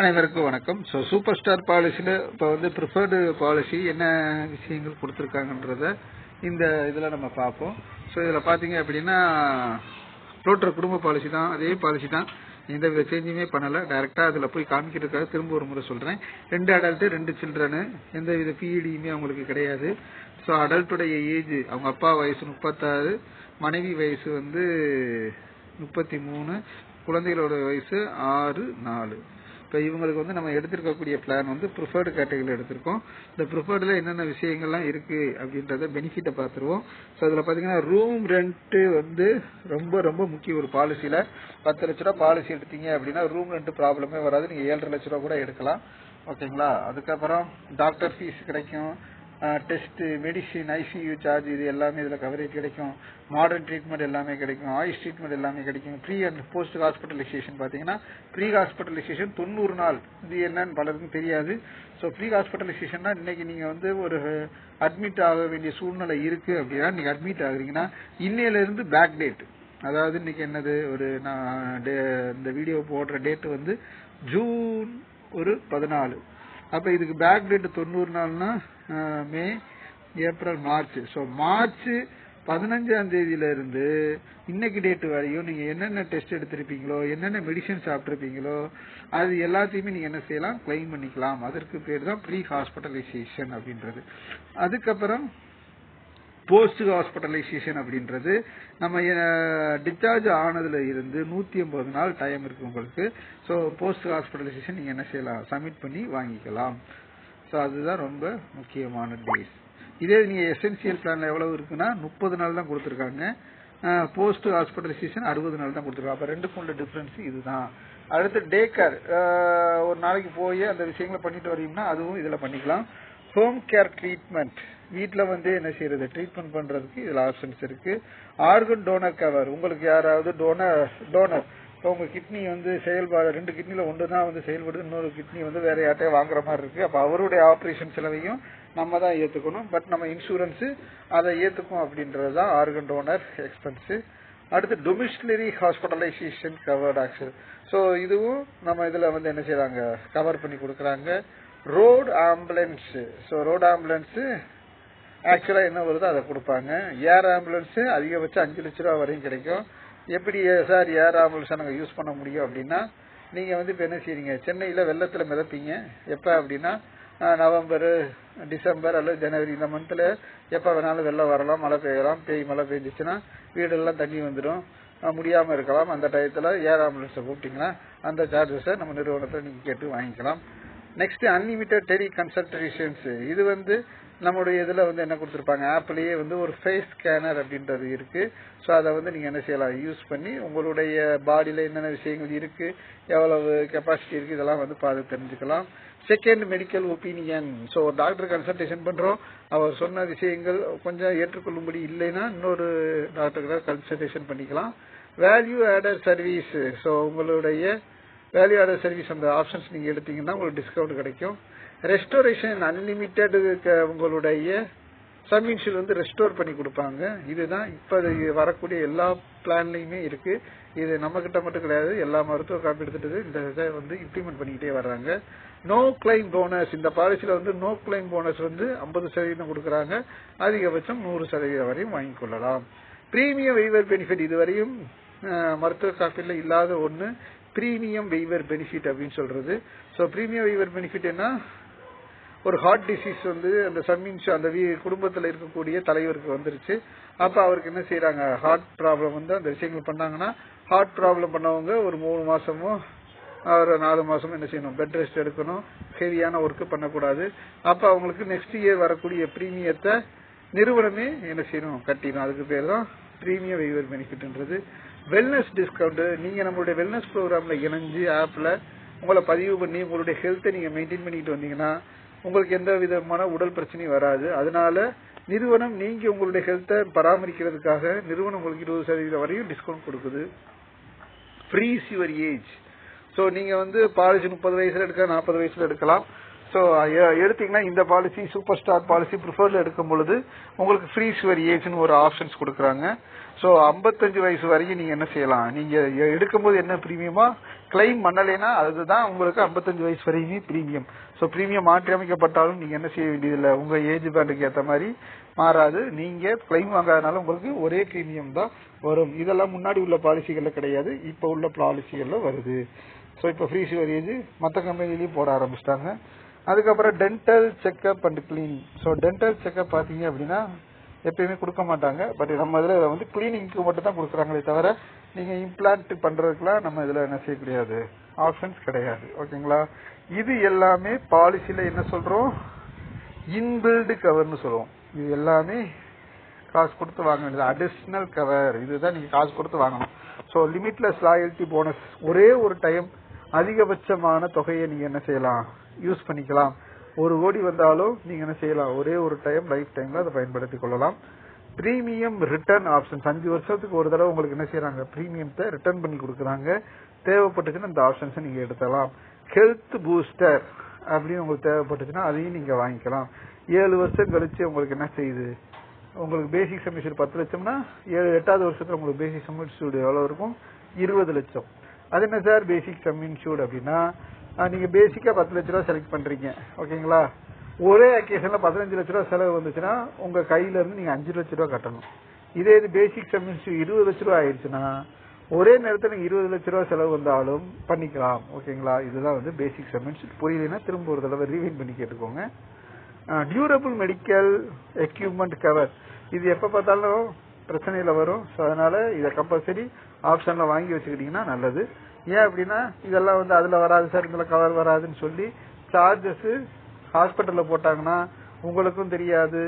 அனைவருக்கும் வணக்கம். So super star பாலிசியில் இப்போ வந்து ப்ரிஃபர்டு பாலிசி என்ன விஷயங்கள் கொடுத்துருக்காங்கன்றத இந்த இதில் நம்ம பார்ப்போம். ஸோ இதில் பார்த்தீங்க அப்படின்னா ரோட்டர் குடும்ப பாலிசி தான் அதே பாலிசி தான். எந்த வித சேஞ்சுமே பண்ணலை. டைரெக்டாக அதில் போய் காமிக்கிறதுக்காக திரும்ப ஒரு முறை சொல்கிறேன் ரெண்டு அடல்ட்டு ரெண்டு சில்ட்ரனு எந்த வித பிஇடியுமே அவங்களுக்கு கிடையாது. ஸோ அடல்ட்டுடைய ஏஜ் அவங்க அப்பா வயசு முப்பத்தாறு மனைவி வயசு வந்து முப்பத்தி மூணு குழந்தைகளோட வயசு ஆறு நாலு. இப்போ இவங்களுக்கு வந்து நம்ம எடுத்திருக்கக்கூடிய பிளான் வந்து ப்ரிஃபர்டு கேட்டகரியில் எடுத்திருக்கோம். இந்த ப்ரிஃபர்டில் என்னென்ன விஷயங்கள்லாம் இருக்குது அப்படின்றத பெனிஃபிட்டை பார்த்துருவோம். ஸோ அதில் பார்த்தீங்கன்னா ரூம் ரெண்ட்டு வந்து ரொம்ப ரொம்ப முக்கிய ஒரு பாலிசியில் பத்து லட்ச ரூபா பாலிசி எடுத்தீங்க அப்படின்னா ரூம் ரெண்ட் ப்ராப்ளமே வராது. நீங்கள் ஏழரை லட்ச ரூபா கூட எடுக்கலாம். ஓகேங்களா அதுக்கப்புறம் டாக்டர் ஃபீஸ் கிடைக்கும். டெஸ்ட் மெடிசின் ஐசியூ சார்ஜ் இது எல்லாமே இதில் கவரேஜ் கிடைக்கும். மாடர்ன் ட்ரீட்மெண்ட் எல்லாமே கிடைக்கும். ஆயுஷ் ட்ரீட்மெண்ட் எல்லாமே கிடைக்கும். ப்ரீ அண்ட் போஸ்ட் ஹாஸ்பிட்டலைசேஷன் பார்த்தீங்கன்னா ப்ரீ ஹாஸ்பிட்டலைசேஷன் தொண்ணூறு நாள். இது என்னன்னு பலருக்கும் தெரியாது. ஸோ ப்ரீ ஹாஸ்பிட்டலைசேஷன்னா இன்னைக்கு நீங்கள் வந்து ஒரு அட்மிட் ஆக வேண்டிய சூழ்நிலை இருக்கு அப்படின்னா நீங்கள் அட்மிட் ஆகுறீங்கன்னா இன்னையிலேருந்து பேக் டேட் அதாவது இன்னைக்கு என்னது? ஒரு நான் இந்த வீடியோ போடுற டேட் வந்து ஜூன் ஒரு பதினாலு. அப்ப இதுக்கு பேக் டேட் தொண்ணூறு நாள்னா May April March so March பதினஞ்சாம் தேதியில இருந்து இன்னைக்கு டேட் வரையும் நீங்க என்னென்ன டெஸ்ட் எடுத்திருப்பீங்களோ என்னென்ன மெடிசன் சாப்பிட்டிருப்பீங்களோ அது எல்லாத்தையுமே நீங்க என்ன செய்யலாம்? கிளைம் பண்ணிக்கலாம். அதற்கு பேர் தான் ப்ரீ ஹாஸ்பிட்டலைசேஷன் அப்படின்றது. அதுக்கப்புறம் போஸ்ட் ஹாஸ்பிட்டலைசேஷன் அப்படின்றது. நம்ம டிஸ்சார்ஜ் ஆனதுல இருந்து நூத்தி ஐம்பது நாள் டைம் இருக்கு உங்களுக்கு. ஸோ போஸ்ட் ஹாஸ்பிட்டலைசேஷன் நீங்க என்ன செய்யலாம்? சப்மிட் பண்ணி வாங்கிக்கலாம். ஸோ அதுதான் ரொம்ப முக்கியமான டேஸ் இதே நீங்கள் எசென்சியல் பிளானில் எவ்வளவு இருக்குன்னா முப்பது நாள் தான் கொடுத்துருக்காங்க. போஸ்ட் ஹாஸ்பிட்டலைசேஷன் அறுபது நாள் தான் கொடுத்துருக்காங்க. அப்போ ரெண்டுக்கும் உள்ள டிஃப்ரென்ஸ் இதுதான். அடுத்து டே கேர் ஒரு நாளைக்கு போய் அந்த விஷயங்களை பண்ணிட்டு வரீங்கன்னா அதுவும் இதில் பண்ணிக்கலாம். ஹோம் கேர் ட்ரீட்மெண்ட் வீட்டில் வந்து என்ன செய்யறது? ட்ரீட்மெண்ட் பண்ணுறதுக்கு இதில் ஆப்ஷன்ஸ் இருக்கு. ஆர்கன் டோனர் கவர் உங்களுக்கு யாராவது டோனர் டோனர் இப்போ உங்கள் கிட்னி வந்து செயல்பாடு ரெண்டு கிட்னியில் ஒன்று தான் வந்து செயல்படுது இன்னொரு கிட்னி வந்து வேற யார்ட்டையே வாங்குற மாதிரி இருக்கு. அப்போ அவருடைய ஆப்ரேஷன் செலவையும் நம்ம தான் ஏற்றுக்கணும் பட் நம்ம இன்சூரன்ஸு அதை ஏற்றுக்கும் அப்படின்றது தான் ஆர்கன் டோனர் எக்ஸ்பென்ஸு அடுத்து domiciliary hospitalization covered actual so இதுவும் நம்ம இதில் வந்து என்ன செய்கிறாங்க கவர் பண்ணி கொடுக்குறாங்க. Road ambulance so road ambulance ஆக்சுவலாக என்ன வருதோ அதை கொடுப்பாங்க. ஏர் ஆம்புலன்ஸு அதிகபட்சம் அஞ்சு லட்ச ரூபா வரையும் கிடைக்கும். எப்படி சார் ஏர் ஆம்புலன்ஸ் நாங்கள் யூஸ் பண்ண முடியும் அப்படின்னா நீங்கள் வந்து இப்போ என்ன செய்றீங்க? சென்னையில் வெள்ளத்தில் மிதப்பீங்க. எப்போ அப்படின்னா நவம்பர் டிசம்பர் அல்லது ஜனவரி இந்த மந்தில் எப்போ வேணாலும் வெள்ளம் வரலாம் மழை பெய்யலாம். பேய் மழை பெஞ்சிச்சுன்னா வீடெல்லாம் தண்ணி வந்துடும் முடியாமல் இருக்கலாம். அந்த டயத்தில் ஏர் ஆம்புலன்ஸை கூப்பிட்டிங்கன்னா அந்த சார்ஜஸை நம்ம நிறுவனத்தில் நீங்கள் கேட்டு வாங்கிக்கலாம். நெக்ஸ்ட் அன்லிமிட்டட் டெலி கன்சல்டேஷன்ஸ் இது வந்து நம்மளுடைய இதில் வந்து என்ன கொடுத்துருப்பாங்க? ஆப்லேயே வந்து ஒரு ஃபேஸ் ஸ்கேனர் அப்படின்றது இருக்குது ஸோ அதை வந்து நீங்கள் என்ன செய்யலாம்? யூஸ் பண்ணி உங்களுடைய பாடியில் என்னென்ன விஷயங்கள் இருக்குது எவ்வளவு கெப்பாசிட்டி இருக்குது இதெல்லாம் வந்து பார்த்து தெரிஞ்சுக்கலாம். Second medical opinion so doctor consultation பண்ணுறோம் அவர் சொன்ன விஷயங்கள் கொஞ்சம் ஏற்றுக்கொள்ளும்படி இல்லைன்னா இன்னொரு டாக்டர்கிட்ட கன்சல்டேஷன் பண்ணிக்கலாம். வேல்யூ ஆடட் சர்வீஸ் ஸோ உங்களுடைய வேல்யூ ஆடட் சர்வீஸ் அந்த ஆப்ஷன்ஸ் நீங்கள் எடுத்தீங்கன்னா உங்களுக்கு டிஸ்கவுண்ட் கிடைக்கும். ரெஸ்டோரேஷன் அன்லிமிட்டெட் உங்களுடைய சப்மின்ஷியல் வந்து ரெஸ்டோர் பண்ணி கொடுப்பாங்க. இதுதான் இப்போ வரக்கூடிய எல்லா பிளான்லையுமே இருக்கு. இது நம்ம கிட்ட மட்டும் கிடையாது. எல்லா மருத்துவ காப்பீடு திட்டத்தையும் இந்த இதை வந்து இம்ப்ளிமெண்ட் பண்ணிக்கிட்டே வர்றாங்க. நோ கிளைம் போனஸ் இந்த பாலிசியில் வந்து நோ கிளைம் போனஸ் வந்து ஐம்பது சதவீதம் கொடுக்குறாங்க. அதிகபட்சம் நூறு சதவீதம் வரையும் வாங்கிக் கொள்ளலாம். பிரீமியம் வெய்வர் பெனிஃபிட் இதுவரையும் மருத்துவ காப்பீடுல இல்லாத ஒன்று ப்ரீமியம் வெய்வர் பெனிஃபிட் அப்படின்னு சொல்றது. ஸோ ப்ரீமியம் வெய்வர் பெனிஃபிட் என்ன? ஒரு ஹார்ட் டிசீஸ் வந்து அந்த சம்மின்ஸ் அந்த குடும்பத்தில் இருக்கக்கூடிய தலைவருக்கு வந்துருச்சு. அப்ப அவருக்கு என்ன செய்யறாங்க ஹார்ட் ப்ராப்ளம் வந்து அந்த விஷயங்கள் பண்ணாங்கன்னா ஹார்ட் ப்ராப்ளம் பண்ணவங்க ஒரு மூணு மாசமும் ஒரு நாலு மாசமும் என்ன செய்யணும்? பெட் ரெஸ்ட் எடுக்கணும். ஹெவியான ஒர்க்கு பண்ணக்கூடாது. அப்ப அவங்களுக்கு நெக்ஸ்ட் இயர் வரக்கூடிய ப்ரீமியத்தை நிறுவனமே என்ன செய்யணும்? கட்டிடும். அதுக்கு பேர் தான் ப்ரீமியம் வெய்வர் பெனிஃபிட்ன்றது வெல்னஸ் டிஸ்கவுண்ட் நீங்க நம்மளுடைய வெல்னஸ் ப்ரோக்ராம்ல இணைஞ்சு ஆப்ல உங்களை பதிவு பண்ணி உங்களுடைய ஹெல்த்தை நீங்க மெயின்டைன் பண்ணிட்டு வந்தீங்கன்னா உங்களுக்கு எந்த விதமான உடல் பிரச்சனையும் வராது. அதனால நிறுவனம் நீங்க உங்களுடைய ஹெல்த்தை பராமரிக்கிறதுக்காக நிறுவனம் உங்களுக்கு இருபது சதவீதம் வரையும் டிஸ்கவுண்ட் கொடுக்குது. ஃப்ரீஸ் யுவர் ஏஜ் ஸோ நீங்க வந்து பாலிசி முப்பது வயசுல எடுக்க நாற்பது வயசுல எடுக்கலாம். ஸோ எடுத்தீங்கன்னா இந்த பாலிசி சூப்பர் ஸ்டார் பாலிசி ப்ரிஃபர்ல எடுக்கும் பொழுது உங்களுக்கு ஃப்ரீ யுவர் ஏஜ்னு ஒரு ஆப்ஷன்ஸ் கொடுக்குறாங்க. ஸோ 55 வயசு வரைக்கும் நீங்க என்ன செய்யலாம்? நீங்க எடுக்கும்போது என்ன ப்ரீமியமா கிளைம் பண்ணலைன்னா அதுதான் உங்களுக்கு 55 வயசு வரையுமே ப்ரீமியம் ஸோ பிரீமியம் மாற்றி அமைக்கப்பட்டாலும் நீங்க என்ன செய்ய வேண்டியதில்லை. உங்க ஏஜ் பேண்டுக்கு ஏற்ற மாதிரி மாறாது. நீங்க கிளைம் வாங்காதனால உங்களுக்கு ஒரே ப்ரீமியம் தான் வரும். இதெல்லாம் முன்னாடி உள்ள பாலிசிகள்ல கிடையாது. இப்போ உள்ள பாலிசிகள்ல வருது. ஸோ இப்போ ஃப்ரீ சிவர் ஏஜ் மற்ற கம்பெனிலையும் போட ஆரம்பிச்சிட்டாங்க. அதுக்கப்புறம் dental checkup and cleaning so dental checkup பார்த்தீங்க அப்படின்னா எப்பயுமே கொடுக்க மாட்டாங்க. பட் நம்ம இதில் வந்து கிளீனிங்க்கு மட்டும் தான் கொடுக்குறாங்களே தவிர நீங்கள் இம்ப்ளான்ட் பண்ணுறதுக்குலாம் நம்ம இதில் என்ன செய்ய கிடையாது ஆப்ஷன்ஸ் கிடையாது. ஓகேங்களா? இது எல்லாமே பாலிசியில் என்ன சொல்கிறோம் இன்பில்டு கவர்னு சொல்லுவோம். இது எல்லாமே காசு கொடுத்து வாங்க வேண்டியது. அடிஷ்னல் கவர் இதுதான் நீங்கள் காசு கொடுத்து வாங்கணும். ஸோ லிமிட்லெஸ் லாயல்ட்டி போனஸ் ஒரே ஒரு டைம் அதிகபட்சமான தொகையை நீங்கள் என்ன செய்யலாம்? யூஸ் பண்ணிக்கலாம். ஒரு கோடி வந்தாலும் நீங்க என்ன செய்யலாம்? ஒரே ஒரு டைம் லைஃப் டைம்ல அதை பயன்படுத்திக் கொள்ளலாம். பிரீமியம் ரிட்டர்ன் ஆப்ஷன்ஸ் அஞ்சு வருஷத்துக்கு ஒரு தடவை உங்களுக்கு என்ன செய்யறாங்க பிரீமியத்தை ரிட்டர்ன் பண்ணி கொடுக்குறாங்க. தேவைப்பட்டுச்சுன்னா இந்த ஆப்ஷன்ஸை நீங்க எடுத்தலாம். ஹெல்த் பூஸ்டர் அப்படின்னு உங்களுக்கு தேவைப்பட்டுச்சுன்னா அதையும் நீங்க வாங்கிக்கலாம். ஏழு வருஷம் கழிச்சு உங்களுக்கு என்ன செய்யுது? உங்களுக்கு பேசிக் செமிஸ்டர் பத்து லட்சம்னா ஏழு எட்டாவது வருஷத்துல உங்களுக்கு பேசிக் செமிஸ்டர் எவ்வளவு இருக்கும்? இருபது லட்சம். அது என்ன சார்? பேசிக் சம் அப்படின்னா நீங்க பேசிக்கா பத்து லட்ச ரூபா செலக்ட் பண்றீங்க. ஓகேங்களா? ஒரே அக்கேஷன்ல பதினஞ்சு லட்ச ரூபா செலவு வந்துச்சுன்னா உங்க கையில இருந்து நீங்க அஞ்சு லட்ச ரூபா கட்டணும். இதே இது பேசிக் சம் இருபது லட்ச ரூபா ஆயிடுச்சுன்னா ஒரே நேரத்தில் நீங்க இருபது லட்ச ரூபா செலவு வந்தாலும் பண்ணிக்கலாம். ஓகேங்களா? இதுதான் வந்து பேசிக் சம் புரியலன்னா திரும்ப ஒரு தடவை ரீவைன் பண்ணி கேட்டுக்கோங்க. டியூரபிள் மெடிக்கல் எக்யூப்மெண்ட் கவர் இது எப்ப பார்த்தாலும் பிரச்சனையில வரும். ஸோ அதனால இதை கம்பல்சரி ஆப்ஷன்ல வாங்கி வச்சுக்கிட்டீங்கன்னா நல்லது. ஏன் அப்படின்னா இதெல்லாம் வந்து அதுல வராது சார் இதுல கவர் வராதுன்னு சொல்லி சார்ஜஸ் ஹாஸ்பிட்டல்ல போட்டாங்கன்னா உங்களுக்கும் தெரியாது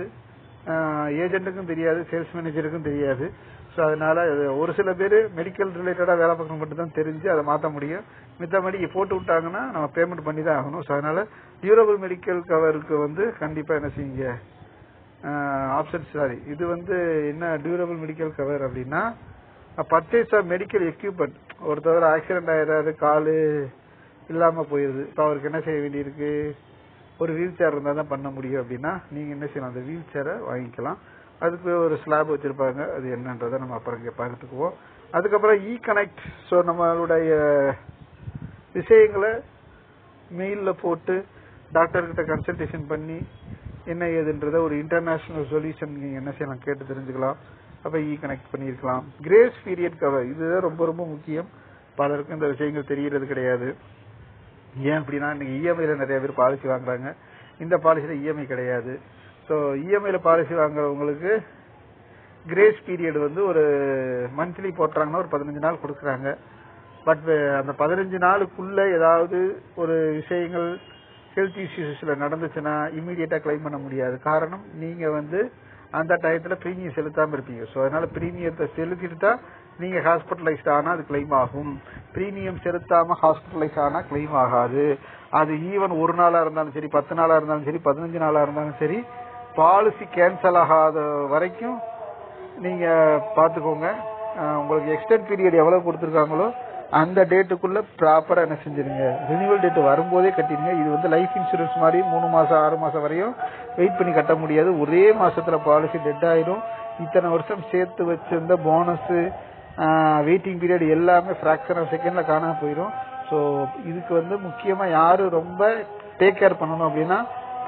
ஏஜென்ட்டுக்கும் தெரியாது சேல்ஸ் மேனேஜருக்கும் தெரியாது. ஸோ அதனால ஒரு சில பேர் மெடிக்கல் ரிலேட்டடாக வேலை பார்க்கணும் மட்டும் தான் தெரிஞ்சு அதை மாற்ற முடியும். மித்தபடி போட்டு விட்டாங்கன்னா நம்ம பேமெண்ட் பண்ணி தான் ஆகணும். ஸோ அதனால டியூரபிள் மெடிக்கல் கவருக்கு வந்து கண்டிப்பாக என்ன செய்யுங்க? ஆப்ஷன் சாரி இது வந்து என்ன டியூரபிள் மெடிக்கல் கவர் அப்படின்னா பர்ச்சேஸ் ஆஃப் மெடிக்கல் எக்யூப்மெண்ட் ஒருத்தவர் ஆக்சிடென்ட் ஆயிடுறாரு காலு இல்லாம போயிருது. இப்போ அவருக்கு என்ன செய்ய வேண்டியிருக்கு? ஒரு வீல் சேர் இருந்தால் தான் பண்ண முடியும் அப்படின்னா நீங்க என்ன செய்யலாம்? அந்த வீல் சேரை வாங்கிக்கலாம். அதுக்கு ஒரு ஸ்லாப் வச்சிருப்பாங்க. அது என்னன்றதை நம்ம அப்புறம் இங்க பார்த்துக்குவோம். அதுக்கப்புறம் இ கனெக்ட் ஸோ நம்மளுடைய விஷயங்களை மெயில்ல போட்டு டாக்டர்கிட்ட கன்சல்டேஷன் பண்ணி என்ன ஏதுன்றத ஒரு இன்டர்நேஷனல் சொல்யூஷன் நீங்கள் என்ன செய்யலாம் கேட்டு தெரிஞ்சுக்கலாம். அப்ப இ கனெக்ட் பண்ணியிருக்கலாம். கிரேஸ் பீரியட் கவர் இதுதான் ரொம்ப ரொம்ப முக்கியம். பலருக்கும் இந்த விஷயங்கள் தெரியறது கிடையாது. ஏன் அப்படின்னா இன்னைக்கு இஎம்ஐல நிறைய பேர் பாலிசி வாங்குறாங்க. இந்த பாலிசியில இஎம்ஐ கிடையாது. ஸோ இஎம்ஐல பாலிசி வாங்குறவங்களுக்கு கிரேஸ் பீரியட் வந்து ஒரு மந்த்லி போட்டுறாங்கன்னா ஒரு பதினஞ்சு நாள் கொடுக்குறாங்க. பட் அந்த பதினஞ்சு நாளுக்குள்ள ஏதாவது ஒரு விஷயங்கள் ஹெல்த் இஷ்யூஸ்ல நடந்துச்சுன்னா இமீடியட்டா கிளைம் பண்ண முடியாது. காரணம் நீங்க வந்து அந்த டயத்தில் ப்ரீமியம் செலுத்தாமல் இருப்பீங்க. ஸோ அதனால் ப்ரீமியத்தை செலுத்திட்டு தான் நீங்க ஹாஸ்பிட்டலைஸ்ட் ஆனால் அது கிளைம் ஆகும். ப்ரீமியம் செலுத்தாமல் ஹாஸ்பிட்டலைஸ் ஆனால் கிளைம் ஆகாது. அது ஈவன் ஒரு நாளாக இருந்தாலும் சரி பத்து நாளாக இருந்தாலும் சரி பதினஞ்சு நாளாக இருந்தாலும் சரி பாலிசி கேன்சல் ஆகாத வரைக்கும் நீங்கள் பார்த்துக்கோங்க. உங்களுக்கு எக்ஸ்டெண்ட் பீரியட் எவ்வளோ கொடுத்துருக்காங்களோ அந்த டேட்டுக்குள்ள ப்ராப்பரா என்ன செஞ்சிருங்க? ரினியூவல் டேட் வரும்போதே கட்டிடுங்க. இது வந்து லைஃப் இன்சூரன்ஸ் மாதிரி மூணு மாசம் ஆறு மாசம் வரையும் வெயிட் பண்ணி கட்ட முடியாது. ஒரே மாசத்துல பாலிசி டெட் ஆயிரும். இத்தனை வருஷம் சேர்த்து வச்சிருந்த போனஸ் வெயிட்டிங் பீரியட் எல்லாமே ஃபிராக்ஷன் ஆஃப் செகண்ட்ல காணாம போயிடும் ஸோ இதுக்கு வந்து முக்கியமா யாரு ரொம்ப டேக் கேர் பண்ணணும் அப்படின்னா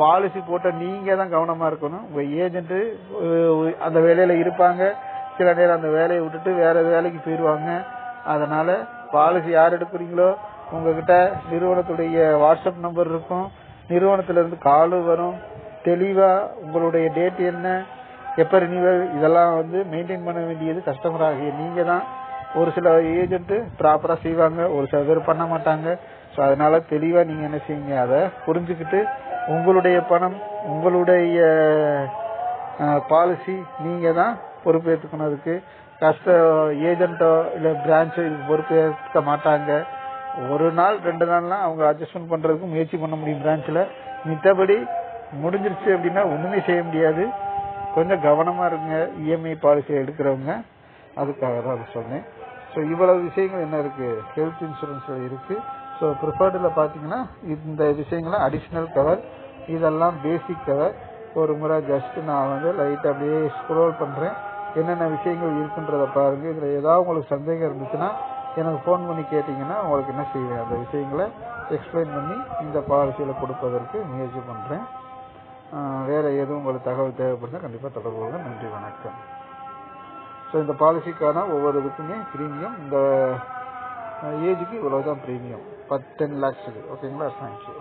பாலிசி போட்ட நீங்க தான் கவனமா இருக்கணும். உங்க ஏஜென்ட் அந்த வேலையில இருப்பாங்க. சில நேரம் அந்த வேலையை விட்டுட்டு வேற வேலைக்கு போயிடுவாங்க அதனால பாலிசி யார் எடுக்கிறீங்களோ உங்ககிட்ட நிறுவனத்துடைய வாட்ஸ்அப் நம்பர் இருக்கும். நிறுவனத்துல இருந்து காலும் வரும். தெளிவா உங்களுடைய டேட் என்ன எப்ப ரினியூவல் இதெல்லாம் வந்து மெயின்டைன் பண்ண வேண்டியது கஸ்டமர் ஆகிய நீங்க தான் ஒரு சில ஏஜென்ட் ப்ராப்பரா செய்வாங்க ஒரு சில பேர் பண்ண மாட்டாங்க. ஸோ அதனால தெளிவா நீங்க என்ன செய்யுங்க அதை புரிஞ்சுக்கிட்டு உங்களுடைய பணம் உங்களுடைய பாலிசி நீங்க தான் பொறுப்பேற்றுக்கணும் அதுக்கு. கஷ்ட ஏஜென்ட்டோ இல்லை பிரான்ச்சோ இதுக்கு பொறுப்பேற்க மாட்டாங்க. ஒரு நாள் ரெண்டு நாள்லாம் அவங்க அட்ஜஸ்ட்மெண்ட் பண்ணுறதுக்கு முயற்சி பண்ண முடியும் பிரான்ச்சில் மித்தபடி முடிஞ்சிருச்சு அப்படின்னா ஒன்றுமே செய்ய முடியாது. கொஞ்சம் கவனமாக இருங்க. இஎம்ஐ பாலிசி எடுக்கிறவங்க. அதுக்காக தான் அதை சொன்னேன். ஸோ இவ்வளவு விஷயங்கள் என்ன இருக்குது ஹெல்த் இன்சூரன்ஸில் இருக்குது ஸோ ப்ரிஃபர்டில் பார்த்தீங்கன்னா இந்த விஷயங்கள்லாம் அடிஷ்னல் கவர் இதெல்லாம் பேசிக் கவர் ஒரு முறை ஜஸ்ட் நான் வந்து லைட் அப்படியே ஸ்க்ரோல் பண்ணுறேன் என்னென்ன விஷயங்கள் இருக்குன்றத பாருங்க. இதில் ஏதாவது உங்களுக்கு சந்தேகம் இருந்துச்சுன்னா எனக்கு ஃபோன் பண்ணி கேட்டிங்கன்னா உங்களுக்கு என்ன செய்வேன்? அந்த விஷயங்களை எக்ஸ்பிளைன் பண்ணி இந்த பாலிசியில் கொடுப்பதற்கு முயற்சி பண்ணுறேன் வேறு எதுவும் உங்களுக்கு தகவல் தேவைப்படுதா கண்டிப்பாக தொடர்பு கொள்ளுங்க நன்றி வணக்கம். ஸோ இந்த பாலிசிக்கான ஒவ்வொரு இதுக்குமே ப்ரீமியம் இந்த ஏஜுக்கு இவ்வளோ தான் ப்ரீமியம் பத்து டென் லேக்ஸுக்கு ஓகேங்களா தேங்க்யூ